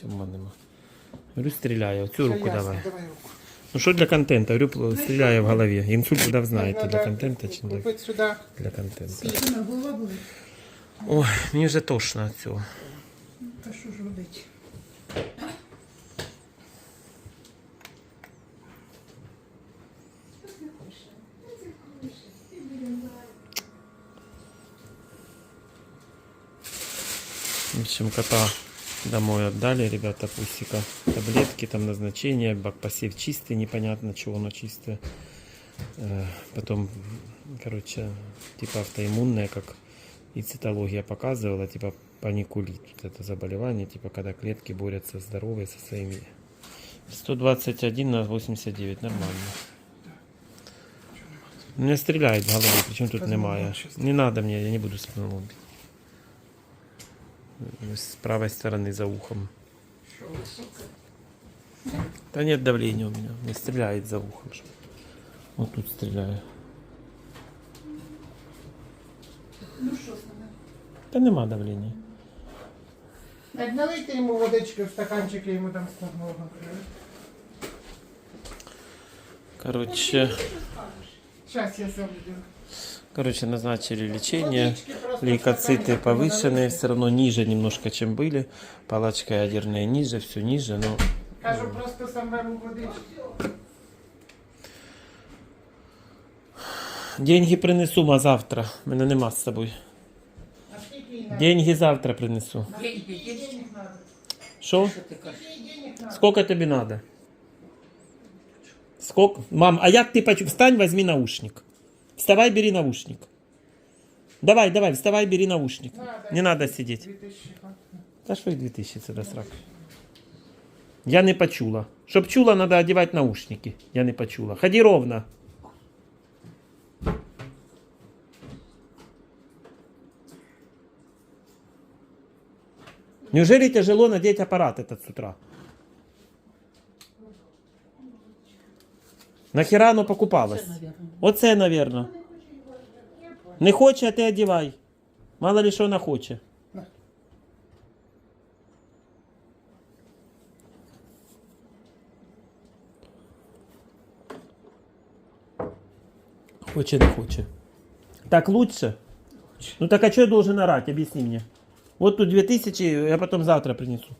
Цьому нема. Говорю, стріляє. В цю Все руку ясно, давай. давай руку. Ну що для контента? Говорю, стріляє в голові. Інсульт дав знаєте, для контента чи не для, Купити сюди. для контента. Сильно голова болить. Ой, мені вже тошно від цього. Та що ж робити? В общем, кота домой отдали, ребята, пусика. Таблетки, там назначение, бакпассив чистый, непонятно, чего оно чистое. Э, Потом, короче, типа автоиммунная, как и цитология показывала, типа паникулит. Это заболевание, типа когда клетки борются здоровые со своими. 121 на 89, нормально. Меня стреляет в голову, причем тут немає. Не надо мне, я не буду бить. С правой стороны за ухом. Да нет давления у меня. Не стреляет за ухом. Вот тут стреляю. Ну що з нами? Да нема давления. Так, налийте йому водички в стаканчик, йому там складного. Короче, Зараз я зроблю. короче, назначили лечение. Водички Лейкоциты стаканчик повышенные, налийте. все равно ниже немножко, чем были. Палочка ядерная ниже, все ниже, но Кажу, просто сам беру водички. деньги принесу, а завтра. Мене нема з собою. А скільки їй надо? Деньги завтра принесу. Скільки денег надо? Що? Скільки денег надо? Сколько тебе надо? Сколько? Мам, а як ти почу? Встань, возьми наушник. Вставай, бери наушник. Давай, давай, вставай, бери наушник. Не надо сидеть. 2000. Та що й 2000 це до сраки? Я не почула. Щоб чула, надо одевать наушники. Я не почула. Ходи ровно. Неужели тяжело надеть аппарат этот с утра? Нахера оно покупалось? Оце, наверное. Не хоче, а ти одівай. Мало ли що вона хоче. Хоче, не хоче. Так лучше? Ну так а что я должен орать? Объясни мне. Вот тут 2000, я потом завтра принесу.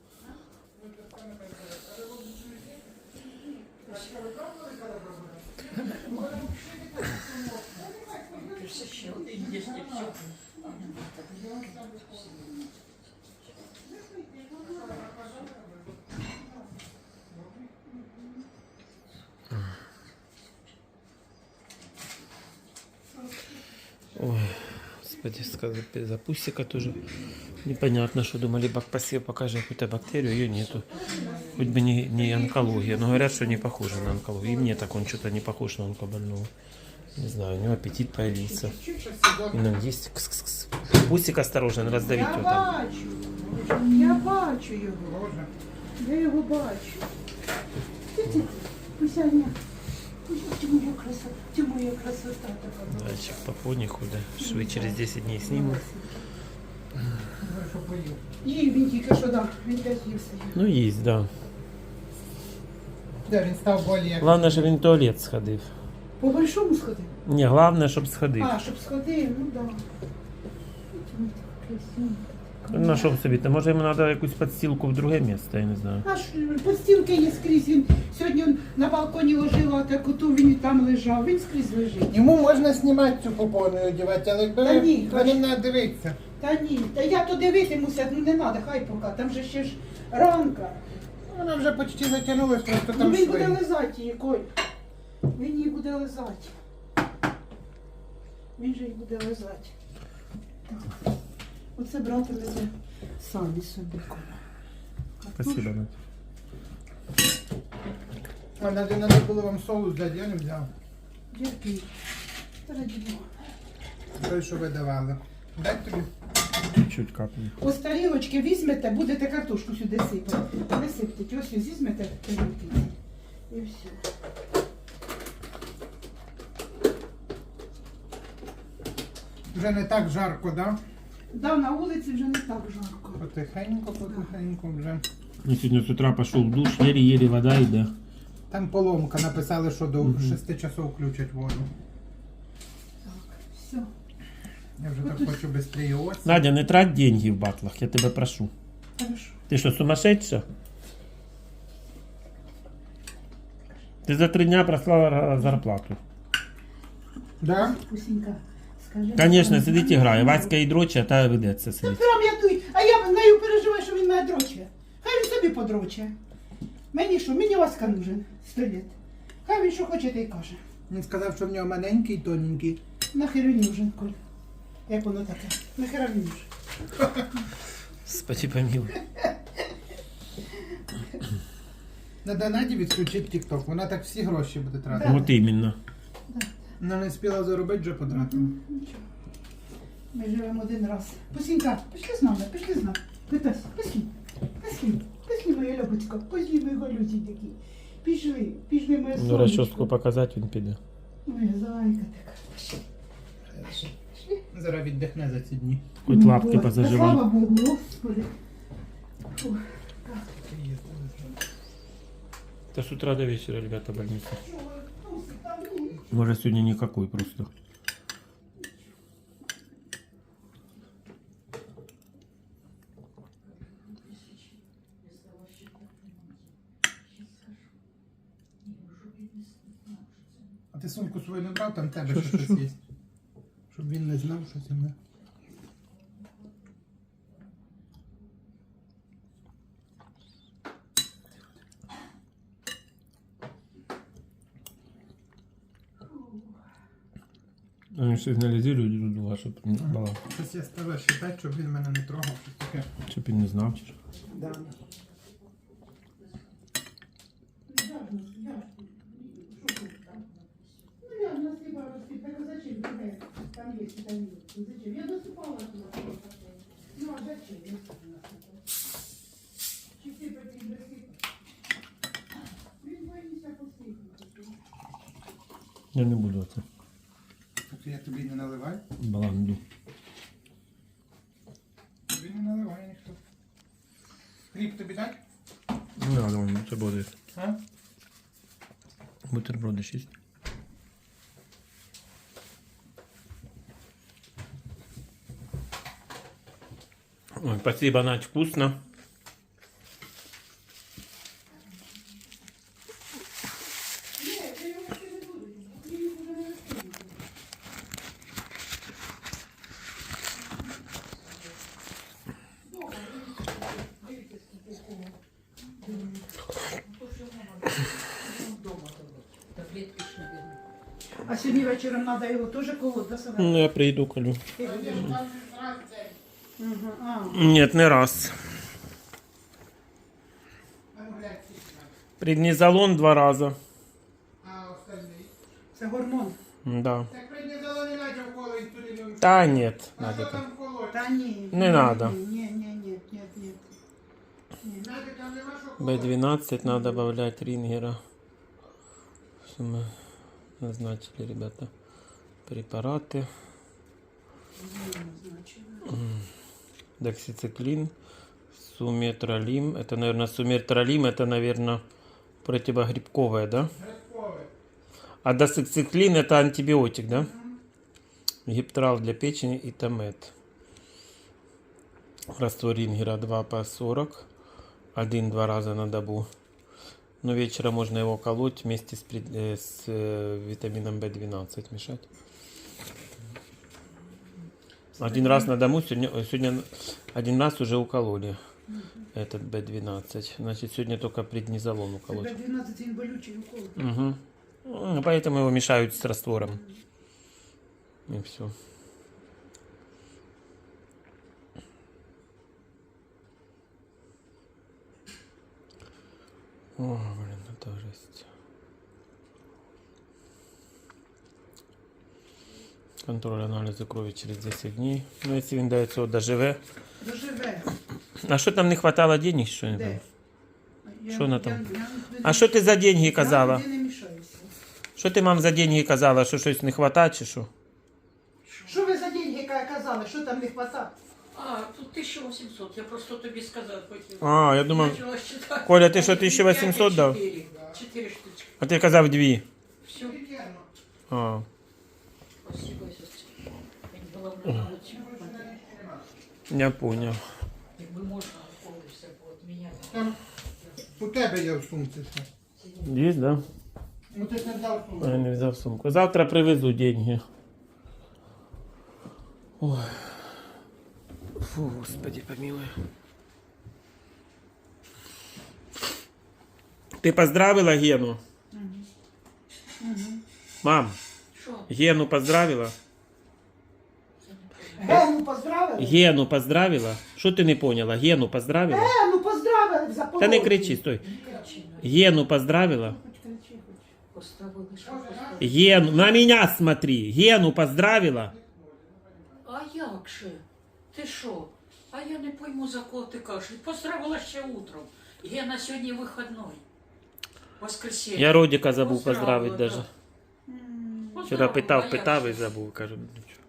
Ой, господи, сказал, за пусика тоже непонятно, что думали, бакпассив покажет какую-то бактерию, ее нету. Хоть бы не, не онкология, но говорят, что не похоже на онкологию. И мне так он что-то не похож на онкобольного. Не знаю, у него аппетит появился. И нам есть кс-кс-кс. Пусик осторожно, раздавить Я его там. Я бачу його. Я його бачу. Пусяня. Ти моя красота. Ти моя красота така. Дальше по фоне худо. Швы через 10 дней сниму. Їй він тільки що дав. Він їв. Ну, есть, да. Де він став более. Главное, щоб він в туалет сходив. По большому сходив. Ні, головне, щоб сходив. А, щоб сходив, ну да. Що собі? Та може йому треба якусь підстілку в друге місце, я не знаю. Аж постілки є скрізь. Він сьогодні на балконі ложила таку ту, він там лежав. Він скрізь лежить. Йому можна знімати цю попону і одягати, але Та ні, бере, не треба дивитися. Та ні, та я то дивитимуся, ну не треба, хай поки. Там же ще ж ранка. Вона вже почти затягнулась, просто Ну там він буде шви. лизати її, Коль. Він її буде лизати. Він же її буде лизати. Так. Оце брати лизе самі собі. Спасибо, Надь. А надо, надо було вам соус дати, я не взяв. Та. Той, що ви давали. Дать тобі? Чуть капнуть. Ось тарілочки візьмете, будете картошку сюди сипати. Не сиптіть, ось візьмете тарілки. І все. Вже не так жарко, да? Да, на вулиці вже не так жарко. Потихеньку, потихеньку вже. Я сегодня с утра пошел в душ, еле-еле вода йде. Там поломка, написали, що до 6 часов включать воду. Так, все. Я вже так хочу швидше ось. Надя, не трать деньги в батлах, я тебе прошу. Хорошо. Ты что, сумасшедшая? Ты за три дня прослала зарплату. Да? Пусінька, скажи. Конечно, сидить і грає. Васька і дроче, а та ведеться Та сидить. прям я тут, а я нею переживаю, що він мене дроче. Хай він собі подроче. Мені що, мені Васька нужен. Сто літ. Хай він що хоче, те й каже. Він сказав, що в нього маленький, тоненький. Нахер він нужен, Коль. Як воно таке? Нахера він нужен. Спаси помилуй. Надо Наді відключити тік-ток, вона так всі гроші буде тратити. Вот именно. Вона не спіла заробити, вже потратила. Нічого. Ми живемо один раз. Пусінька, пішли з нами, пішли з нами. Питась, пішли. Пішли. Пішли, моя льобочка. Пішли, мої голюці такі. Пішли, пішли, моє Ну, розчоску показати він піде. Моя зайка така. Пішли. Зараз віддихне за ці дні. Хоч Ну, лапки Боже, позаживай. Слава Богу, Господи. Фу. Да с утра до вечера, ребята, больница. Що ви, Тусик, там ні? Может, сегодня никакой просто. А ти сумку свою не брав, там в тебе що, щось що? є. Щоб він не знав, що це не. Они сигнализируют друг друга, щоб не бала. Щось я стала вважати, щоб він мене не трогав, щось таке. Щоб він не знав. чи що. Да. Так я тобі не наливаю. Баланду. Тобі не наливає ніхто. Хліб тобі дать? Ну, я думаю, бутерброди. А? Бутерброди шість. Ой, спасибо, Надь, вкусно. А сьогодні вечором треба його теж колоти, да, себе? Ну, я приїду, колю. А. Нет, не раз. Преднизолон два раза. А остальний? Це гормон. Да. Так преднізало не Надя вколоть туди. не- Та нет, А Надя що там. там вколоть? Та ні. Не надо. Ні, ні, ні, ні, ні, ні. Надя там нема що колоть. B12 надо добавлять рингера. Что мы назначили, ребята, препараты. Доксициклин, суметролим. Это, наверное, суметролим, это, наверное, противогрибковое, да? А досициклин это антибиотик, да? Гиптрал для печени и томет. Раствор рингера 2 по 40. Один-два раза на добу. Но вечером можно его колоть вместе с, э, с э, витамином В12 мешать. Один раз на дому, сегодня, ой, сегодня один раз уже укололи этот B12. Значит, сегодня только преднизолон уколоть. Тебе 12 він болючий укол. Угу. Ну, Поэтому его мешают с раствором. И все. О, блин, это жесть. Контроль анализа крови через 10 дней. Ну, если він до цього доживе. Доживе. А що там не хватало денег, що не Де? Я- Що я- там? я- А що ти за деньги казала? Я не мішаюся. Що ти мам за деньги казала, що щось не хватає чи що? Що ви за деньги казали? Що там не хватає? А тут 1800, я просто тобі сказати хотів. А, я думав. Почала. Коля, ти що, 1800 дав? чотири. Чотири штучки. А ти казав дві. Все, А. спасибо, сестра. Якби була б на вулиці, Я поняв. якби можна, коли все було від мене. Там у тебе є в сумці все. Є, да? Ну ти ж не взяв сумку. я не взяв сумку. Завтра привезу деньги. Ой. Фу, господи, помилуй. Ти поздравила Гену? Мам, Що? Гену поздравила? Гену поздравили? Гену поздравила? Що ти не поняла? Гену поздравила? Гену поздравили за Та не кричи, стой. Гену поздравила? Поставили. Гену, на меня смотри. Гену поздравила? А як же? Ти що? А я не пойму, за кого ти кажеш. Поздравила ще утром. Гена сьогодні вихідний. Воскресенье. Я Родика забув Поздравила, поздравити даже. да. Вчора Поздравила, а питав, питав і забув. Кажу, «Ну, нічого.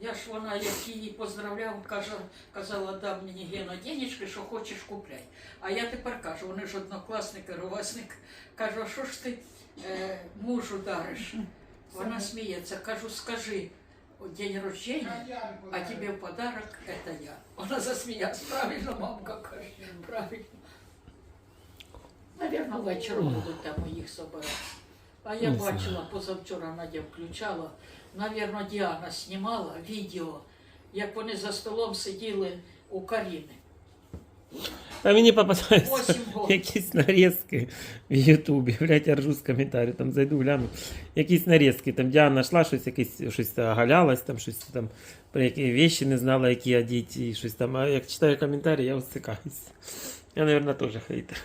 Я ж вона, як її поздравляв, каже, казала, дав мені Гена денежки, що хочеш купляй. А я тепер кажу, вони ж однокласники, ровесник. Кажу, а що ж ти е, мужу дариш? Вона сміється, кажу, скажи, день рождения, а тебе в подарок это я. Вона засміялась, правильно, мамка каже, правильно. Наверно, вечором будуть там їх собирати. А я Не знаю. бачила, позавчора Надя включала, Навірно, Діана знімала відео, як вони за столом сиділи у Каріни. А мені попадаються якісь нарізки в Ютубі. Блять, я ржу з коментарів, там зайду, гляну. Якісь нарізки. Там Діана йшла, щось якесь, щось оголялась, там щось там про які вещи не знала, які одіти, і щось там. А як читаю коментарі, я усикаюсь. Я, мабуть, теж хейтер.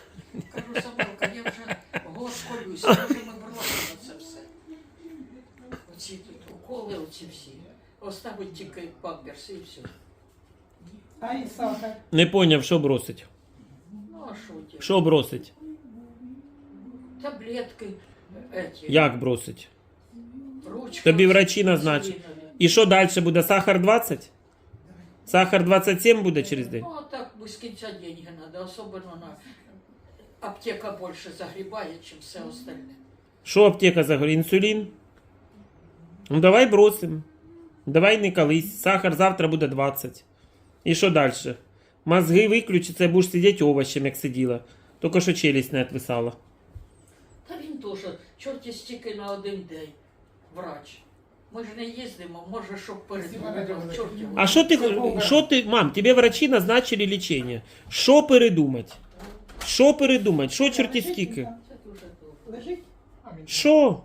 Кажу, Самилка, я вже год колюсь, може ми бросимо це все. Оці тут уколи, оці всі. Оставить тільки памперси і все. А і сахар. Не поняв, що бросить. Ну а що ті? Що бросить? Таблетки, эти, Як бросить? ручки. Тобі врачі назначать. І що далі буде? Сахар 20? Сахар 27 буде через день? Ну, а так без кінця деньги надо, особенно на аптека больше загребает, чем все остальне. Що аптека за інсулін? Ну давай бросимо. Давай не колись. Сахар завтра буде 20. І що далі? Мозги виключаться і будеш сидіти овощем, як сиділа. Тільки що челюсть не відвисала. Та він теж, чорті стільки на один день, врач. Ми ж не їздимо, може, щоб передумав, чорті. А що ти, що ти, мам, тебе врачі назначили лічення. Що передумати? Що передумати? Що чорті скільки? Лежить? Що?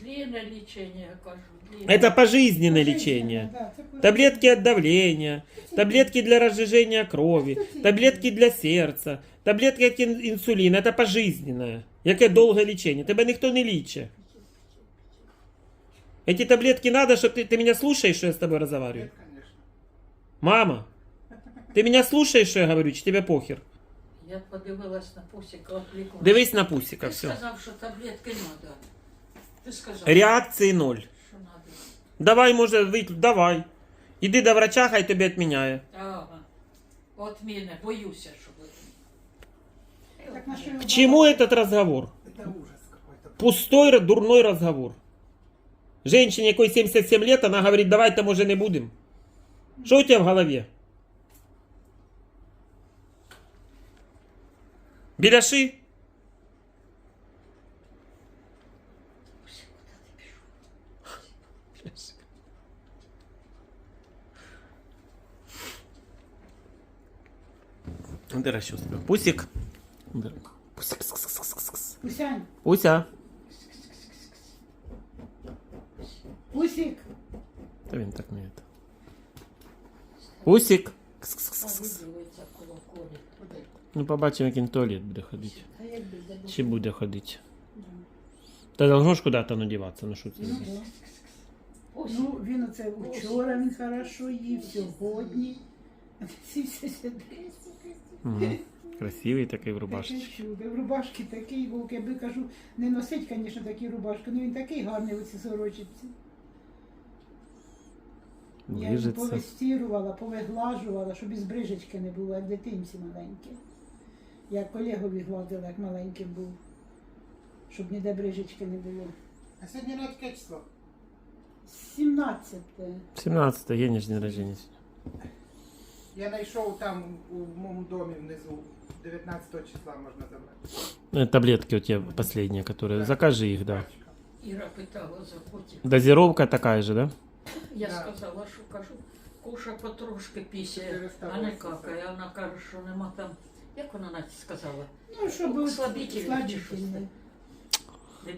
Длинне лічення, я кажу, длинне. Это пожизненное Лежить, лечение. да, це пожизненне. Таблетки от давления, таблетки для разжижения крови, таблетки для серця, таблетки от ін- інсуліну. Это пожизненное. Яке довге лічення. Тебе ніхто не лічить. Эти таблетки надо, чтобы ты, ты меня слушаешь, что я с тобой разговариваю? Конечно. Мама, ты меня слушаешь, что я говорю, чи тебе похер? Я подивилась на пусика, окликнула. Дивись на пусика, Ти все. сказав, що таблетки треба. Ти сказав, Реакції ноль. Що треба. Давай, може, виключ, давай. Іди до врача, хай тобі відміняє. Ага. От мене, боюся, що що К чему этот разговор? Это ужас какой-то. Пустой, дурной разговор. Женщине, якой 77 лет, она говорит, давай-то, може, не будем. Что у тебя в голове? Беляши? Де расчувствую. Пусик. Де- Пусик. кс-кс-кс-кс-кс. Пусянь, Пуся. Пусік. Та він так не это. Пусик. Ну, побачимо, як він в туалет буде ходити. Чи буде ходити. Та должно ж куди-то надіватися, ну що це? Ну. Ось. Ну, він оце вчора він хорошо їв, сьогодні. Красивий такий в рубашці. Таке. В рубашки такий, був, якби кажу, не носить, звісно, такі рубашки, ну він такий гарний у цій сорочці. Я його повестірувала, повиглажувала, щоб із брижечки не було, як дитинці маленькі. Я колегові гладила, як маленьким був, щоб ніде брижечки не було. А сьогодні на яке число? 17. 17 є ніж день рождения. Я знайшов там у моєму домі внизу. 19 числа можна забрати. Э, Таблетки у тебя последние, которые... Да. Закажи их, да. Іра питала за потім. Дозировка такая же, да? Я Да. сказала, що кажу, куша потрошки 480. а не какає. А вона каже, що нема там. Як вона навіть сказала? Ну, щоб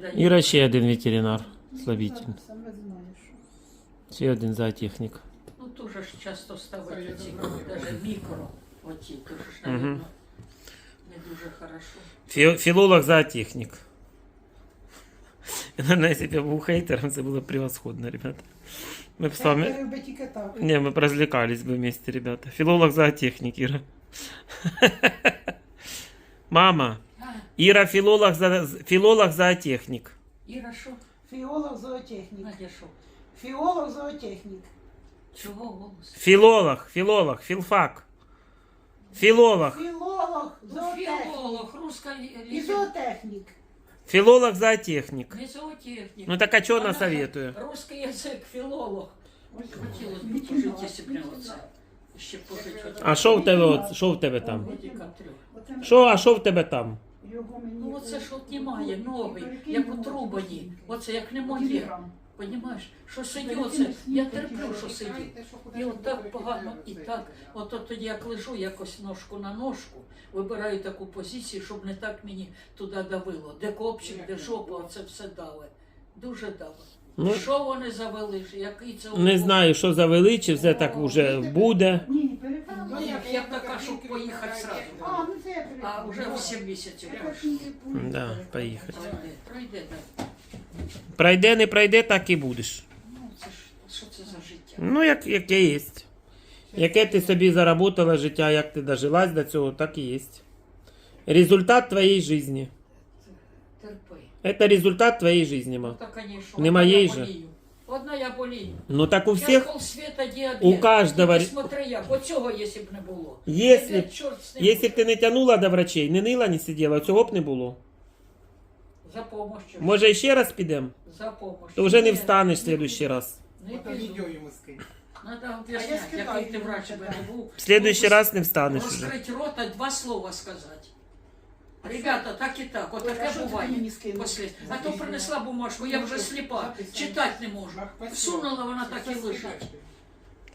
дає. Іра ще один ветеринар. Ну, Слабительний. сам- Саме знаєш. Ще один зоотехнік. Ну дуже ж часто Це ставить я оці, зрозумів. навіть мікро, оті, дуже ж, Мгм. навіть, не дуже хорошо. Фі- Філолог зоотехнік. Наверное, Якщо б я був хейтером, це було превосходно, ребята. Ми б з Я вами... люблю тільки так. Не, мы бы развлекались бы вместе, ребята. Филолог зоотехник, Ира. Мама, А, Ира филолог, за... филолог зоотехник. Іра, що? Фіолог зоотехнік. Надя, що? Фіолог зоотехнік. Чого голос? Филолог, филолог, филфак. Филолог, Філолог Ну, зоотехнік. Філолог, руська І лі- зоотехнік. филолог зоотехник. не зоотехнік. Ну так а что она Вона советую? Русский язик, філолог. Ось Хотілося б не пожити, кіно, якщо б не оце. Ще пожити. хоч А що в тебе, от, що в тебе там? годика трьох. Оце Що, а що в тебе там? Його мені Ну оце ж от немає, новий, як у отрубані. Оце як не моє. Понімаєш, що сидю оце, я терплю, що сидю. Що І отак от так погано, і так. От от тоді як лежу якось ножку на ножку, вибираю таку позицію, щоб не так мені туди давило. Де копчик, де жопа, оце все дали. Дуже даве. Ну, Що вони завели? Який це не знаю, що завели, чи все так уже буде. Ні. Ну, як я б така, щоб поїхати зразу. А, ну це я. А вже в 7 місяців так. Да, поїхати. Пройде, пройде, так. Пройде, не пройде, так і будеш. Ну, це ж, що це за життя? Ну, як, яке є. Яке ти собі заработала життя, як ти дожилась до цього, так і є. Результат твоєї житті. Терпи. Это результат твоей жизни, ма. Та, конечно, Не одна моей я же. болію. Одна я болію. Ну так у Я всех, полсвета діабет. у каждого Тільки ре- смотри як. Оцього, якщо б не було. Если- Діабет, чорт з ним. якщо б ти не тянула до врачей, не нила, не сиділа, цього б не було. За помощью. Може ще раз підемо? За помощью. То вже не Ні, встанеш в не следующий раз. Не Ото піду. відео йому скинь. Надо А я об'ясняти, скидаю який ти йому врач би це, не був. В следующий Ну, раз не встанеш уже. Розкрить рота, два слова сказати. Ребята, так і так, от таке буває. А то принесла бумажку, я вже сліпа, читати не можу. Всунула вона так і лежить.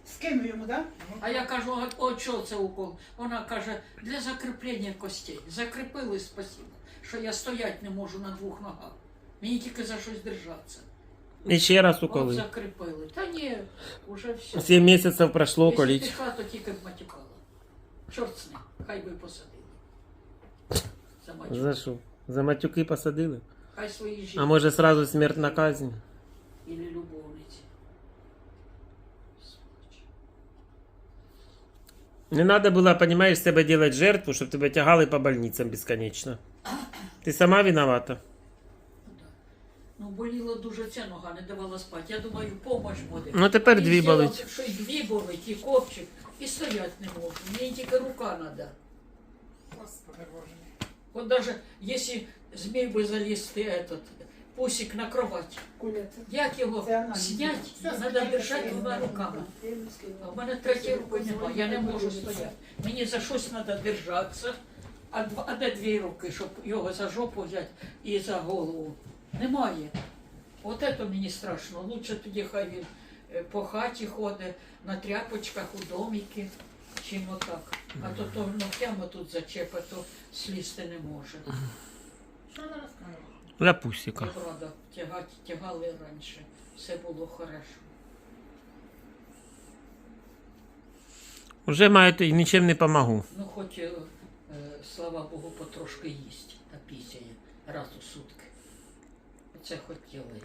Скину йому, так? А я кажу, а о, що це укол? Вона каже, для закріплення костей. Закріпили, спасибо, що я стоять не можу на двох ногах. Мені тільки за щось держатися. І ще раз От уколи. закріпили. Та ні, уже все. Сім місяців пройшло, Якщо коліть. пішла, то тільки б матюкала. Чорт з ним, хай би посадили. За матюк. За що? За матюки посадили? Хай свої жінки. А може сразу смертна казнь? Или любовниці. Не надо было, понимаешь, с себя делать жертву, чтобы тебя тягали по больницам бесконечно. Ти сама виновата. Ну, да. Ну, боліла дуже ця нога, не давала спати. Я думаю, помощь буде. Ну тепер дві зробила, болить. Що дві болить, і копчик, і стоять не можу. Мені тільки рука треба. Господи Боже мій. Вот даже если змей бы залезть этот пусик на кровать, як його снять, Все, треба держати двома руками. А в мене третьої руки немає, я не можу стояти. Мені за щось треба держатися, а, дв- а де дві руки, щоб його за жопу взяти і за голову. Немає. От це мені страшно. Лучше тоді хай він по хаті ходить, на тряпочках у доміки, чим отак. А то то ногтями тут зачепить, то слізти не може. Що вона пусика. Я правда, тягати, тягали раніше. Все було хорошо. Уже маю, і нічим не помогу. Ну, хоч, е, е, слава Богу, потрошки їсть та пісяє раз у сутки. Оце хотіли.